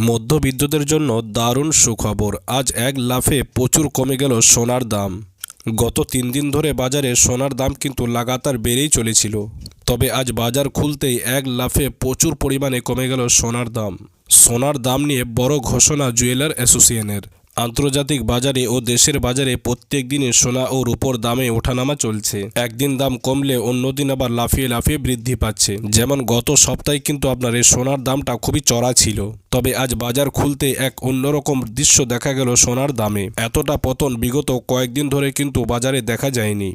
মধ্যবিত্তদের জন্য দারুণ সুখবর। আজ এক লাফে প্রচুর কমে গেল সোনার দাম। গত তিন দিন ধরে বাজারে সোনার দাম কিন্তু লাগাতার বেড়েই চলেছিল। তবে আজ বাজার খুলতেই এক লাফে প্রচুর পরিমাণে কমে গেল সোনার দাম। সোনার দাম নিয়ে বড় ঘোষণা জুয়েলার অ্যাসোসিয়েশনের। আন্তর্জাতিক বাজারে ও দেশের বাজারে প্রত্যেক দিনে সোনা ও রূপোর দামে ওঠানামা চলছে। একদিন দাম কমলে অন্যদিন আবার লাফিয়ে লাফিয়ে বৃদ্ধি পাচ্ছে। যেমন গত সপ্তাহে কিন্তু আপনার এই সোনার দামটা খুবই চড়া ছিল। তবে আজ বাজার খুলতে এক অন্যরকম দৃশ্য দেখা গেল সোনার দামে। এতটা পতন বিগত কয়েকদিন ধরে কিন্তু বাজারে দেখা যায়নি।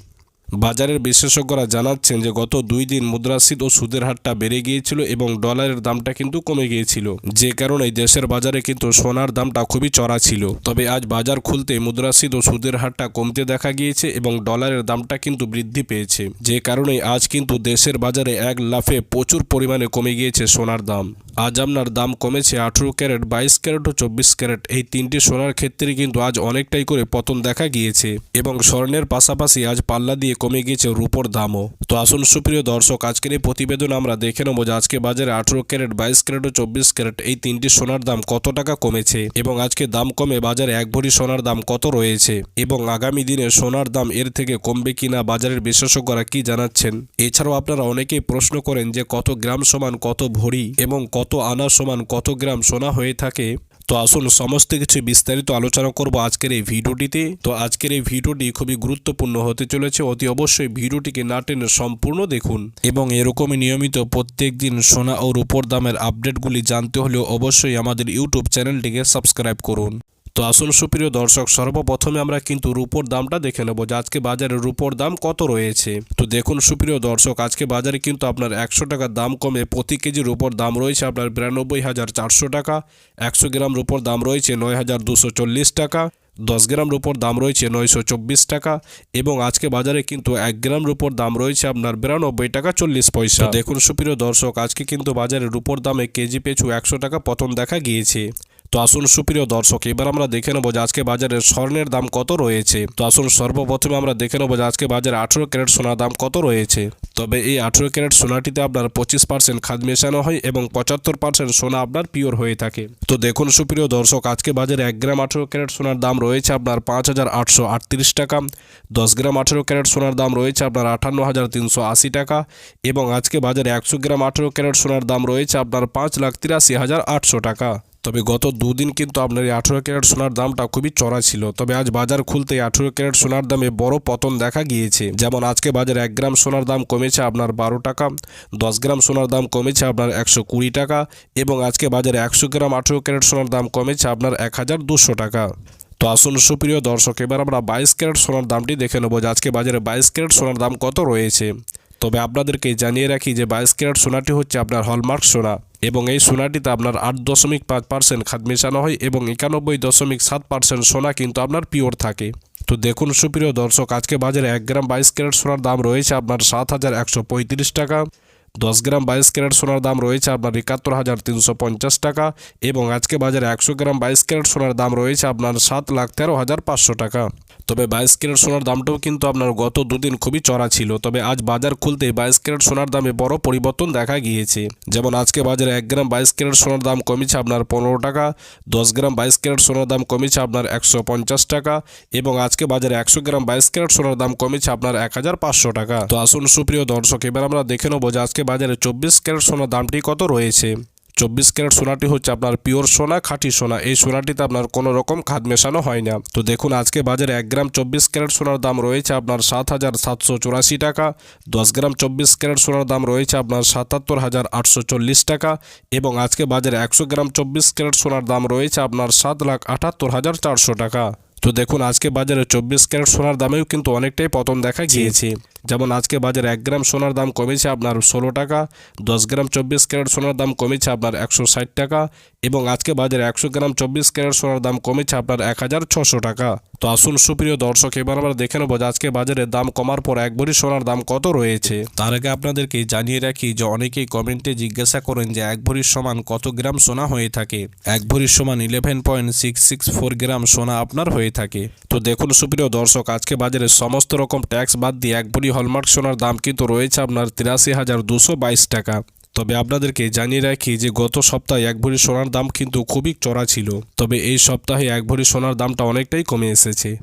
বাজারের বিশেষজ্ঞরা জানাচ্ছেন যে গত দুই দিন মুদ্রাস্ফীতি ও সুদের হারটা বেড়ে গিয়েছিল এবং ডলারের দামটা কিন্তু কমে গিয়েছিল। যে কারণে দেশের বাজারে কিন্তু সোনার দামটা খুবই চড়া ছিল। তবে আজ বাজার খুলতে মুদ্রাস্ফীতি ও সুদের হারটা কমতে দেখা গিয়েছে এবং ডলারের দামটা কিন্তু বৃদ্ধি পেয়েছে। যে কারণে আজ কিন্তু দেশের বাজারে এক লাফে প্রচুর পরিমাণে কমে গিয়েছে সোনার দাম। আজ আপনার দাম কমেছে আঠেরো ক্যারেট, বাইশ ক্যারেট ও চব্বিশ ক্যারেট। এই তিনটি সোনার ক্ষেত্রে কিন্তু আজ অনেকটাই করে পতন দেখা গিয়েছে এবং স্বর্ণের পাশাপাশি আজ পাল্লা দিয়ে কমে গিয়েছে রূপোর দামও। তো আসুন সুপ্রিয় দর্শক, আজকের এই প্রতিবেদন আমরা দেখে নেব যে আজকে বাজারে আঠেরো ক্যারেট, বাইশ ক্যারেট ও চব্বিশ ক্যারেট এই তিনটি সোনার দাম কত টাকা কমেছে এবং আজকে দাম কমে বাজারে এক ভরি সোনার দাম কত রয়েছে এবং আগামী দিনে সোনার দাম এর থেকে কমবে কিনা বাজারের বিশেষজ্ঞরা কি জানাচ্ছেন? এছাড়াও আপনারা অনেকেই প্রশ্ন করেন যে কত গ্রাম সমান কত ভরি এবং কত আনা সমান কত গ্রাম সোনা হয়ে থাকে। তো আসুন সমস্ত কিছু বিস্তারিত আলোচনা করব আজকের এই ভিডিওটিতে। তো আজকের এই ভিডিওটি খুবই গুরুত্বপূর্ণ হতে চলেছে। অতি অবশ্যই ভিডিওটিকে না টেনে সম্পূর্ণ দেখুন। এবং এরকমই নিয়মিত প্রত্যেক দিন সোনা ও রূপোর দামের আপডেটগুলি জানতে হলেও অবশ্যই আমাদের ইউটিউব চ্যানেলটিকে সাবস্ক্রাইব করুন। তো আসুন সুপ্রিয় দর্শক, সর্বপ্রথমে আমরা কিন্তু রূপোর দামটা দেখে নেব যে আজকে বাজারে রূপোর দাম কত রয়েছে। তো দেখুন সুপ্রিয় দর্শক, আজকে বাজারে কিন্তু আপনার একশো টাকার দাম কমে প্রতি কেজি রূপোর দাম রয়েছে আপনার বিরানব্বই হাজার চারশো টাকা, একশো গ্রাম রূপোর দাম রয়েছে নয় হাজার দুশো চল্লিশ টাকা, দশ গ্রাম রূপোর দাম রয়েছে নয়শো চব্বিশ টাকা এবং আজকে বাজারে কিন্তু এক গ্রাম রূপোর দাম রয়েছে আপনার বিরানব্বই টাকা চল্লিশ পয়সা। দেখুন সুপ্রিয় দর্শক, আজকে কিন্তু বাজারে রূপোর দামে কেজি পিছু একশো টাকা পতন দেখা গিয়েছে। তো আসুন সুপ্রিয় দর্শক, এবার আমরা দেখে নেব যে আজকে বাজারে স্বর্ণের দাম কত রয়েছে। তো আসুন সর্বপ্রথমে আমরা দেখে নেব যে আজকে বাজারে আঠেরো ক্যারেট সোনার দাম কত রয়েছে। তবে এই আঠেরো ক্যারেট সোনাটিতে আপনার পঁচিশ পার্সেন্ট খাদ মেশানো হয় এবং পঁচাত্তর পার্সেন্ট সোনা আপনার পিওর হয়ে থাকে। তো দেখুন সুপ্রিয় দর্শক, আজকে বাজারে এক গ্রাম আঠেরো ক্যারেট সোনার দাম রয়েছে আপনার পাঁচ হাজার আটশো আটত্রিশ টাকা, দশ গ্রাম আঠেরো ক্যারেট সোনার দাম রয়েছে আপনার আটান্ন হাজার তিনশো আশি টাকা এবং আজকে বাজারে একশো গ্রাম আঠেরো ক্যারেট সোনার দাম রয়েছে আপনার পাঁচ লাখ তিরাশি হাজার আটশো টাকা। তবে গত দুদিন কিন্তু আপনার এই আঠেরো ক্যারেট সোনার দামটা খুবই চড়া ছিল। তবে আজ বাজার খুলতে আঠেরো ক্যারেট সোনার দামে বড় পতন দেখা গিয়েছে। যেমন আজকে বাজারে এক গ্রাম সোনার দাম কমেছে আপনার বারো টাকা, দশ গ্রাম সোনার দাম কমেছে আপনার একশো কুড়ি টাকা এবং আজকে বাজারে একশো গ্রাম আঠেরো ক্যারেট সোনার দাম কমেছে আপনার এক হাজার দুশো টাকা। তো আসুন সুপ্রিয় দর্শক, এবার আমরা বাইশ ক্যারেট সোনার দামটি দেখে নেব যে আজকে বাজারে বাইশ ক্যারেট সোনার দাম কত রয়েছে। তবে আপনাদেরকে জানিয়ে রাখি যে বাইশ ক্যারেট সোনাটি হচ্ছে আপনার হলমার্ক সোনা এবং এই সোনাটিতে আপনার আট দশমিক পাঁচ পার্সেন্ট খাদ মেশানো হয় এবং একানব্বই দশমিক সাত পার্সেন্ট সোনা কিন্তু আপনার পিওর থাকে। তো দেখুন সুপ্রিয় দর্শক, আজকে বাজারে এক গ্রাম বাইশ ক্যারেট সোনার দাম রয়েছে আপনার সাত হাজার একশো পঁয়ত্রিশ টাকা। দশ গ্রাম বাইশ ক্যারেট সোনার দাম রয়েছে আপনার একাত্তর হাজার তিনশো পঞ্চাশ টাকা এবং আজকে বাজারে একশো গ্রাম বাইশ ক্যারেট সোনার দাম রয়েছে আপনার সাত লাখ তেরো হাজার পাঁচশো টাকা। তবে বাইশ ক্যারেট সোনার দামটাও কিন্তু আপনার গত দুদিন খুবই চড়া ছিল, তবে আজ বাজার খুলতে বাইশ ক্যারেট সোনার দামে বড় পরিবর্তন দেখা গিয়েছে। যেমন আজকে বাজারে এক গ্রাম বাইশ ক্যারেট সোনার দাম কমেছে আপনার পনেরো টাকা, দশ গ্রাম বাইশ ক্যারেট সোনার দাম কমেছে আপনার একশো পঞ্চাশ টাকা এবং আজকে বাজারে একশো গ্রাম বাইশ ক্যারেট সোনার দাম কমেছে আপনার এক হাজার পাঁচশো টাকা। তো আসুন সুপ্রিয় দর্শক, এবার আমরা দেখে নেব যে আজকে বাজারে চব্বিশ ক্যারেট সোনার দামটি কত রয়েছে? চব্বিশ ক্যারেট সোনাটি হচ্ছে আপনার পিওর সোনা, খাঁটি সোনা। এই সোনাটিতে আপনার কোনো রকম খাদ মেশানো হয় না। তো দেখুন, আজকে বাজারে এক গ্রাম চব্বিশ ক্যারেট সোনার দাম রয়েছে আপনার সাত হাজার সাতশো চুরাশি টাকা, দশ গ্রাম চব্বিশ ক্যারেট সোনার দাম রয়েছে আপনার সাতাত্তর হাজার আটশো চল্লিশ টাকা এবং আজকে বাজারে একশো গ্রাম চব্বিশ ক্যারেট সোনার দাম রয়েছে আপনার সাত লাখ আটাত্তর হাজার চারশো টাকা। তো দেখুন আজকে বাজারে চব্বিশ ক্যারেট সোনার দামেও কিন্তু অনেকটাই পতন দেখা গিয়েছে। যেমন আজকে বাজারে এক গ্রাম সোনার দাম কমেছে আপনার ষোলো টাকা দশ গ্রাম চব্বিশ ক্যারেট সোনার দাম কমেছে আপনার একশো ষাট টাকা এবং আজকে বাজারে একশো গ্রাম চব্বিশ ক্যারেট সোনার দাম কমেছে আপনার এক হাজার ছশো টাকা। তো আসুন সুপ্রিয় দর্শক, এবার আমরা দেখে নেব আজকে বাজারে দাম কমার পর এক ভরি সোনার দাম কত রয়েছে। তার আগে আপনাদেরকে জানিয়ে রাখি যে অনেকেই কমেন্টে জিজ্ঞাসা করেন যে এক ভরির সমান কত গ্রাম সোনা হয়ে থাকে। এক ভরির সমান eleven point six six four gram সোনা আপনার হয়ে থাকে। তো দেখুন সুপ্রিয় দর্শক, আজকে বাজারে সমস্ত রকম ট্যাক্স বাদ দিয়ে এক ভরি হলমার্ক সোনার দাম কিন্তু রয়েছে আপনার তিরাশি হাজার দুশো বাইশ টাকা। তবে আপনাদেরকে জানিয়ে রাখি যে গত সপ্তাহে এক ভরি সোনার দাম কিন্তু খুবই চড়া ছিল। তবে এই সপ্তাহে এক ভরি সোনার দামটা অনেকটাই কমে এসেছে।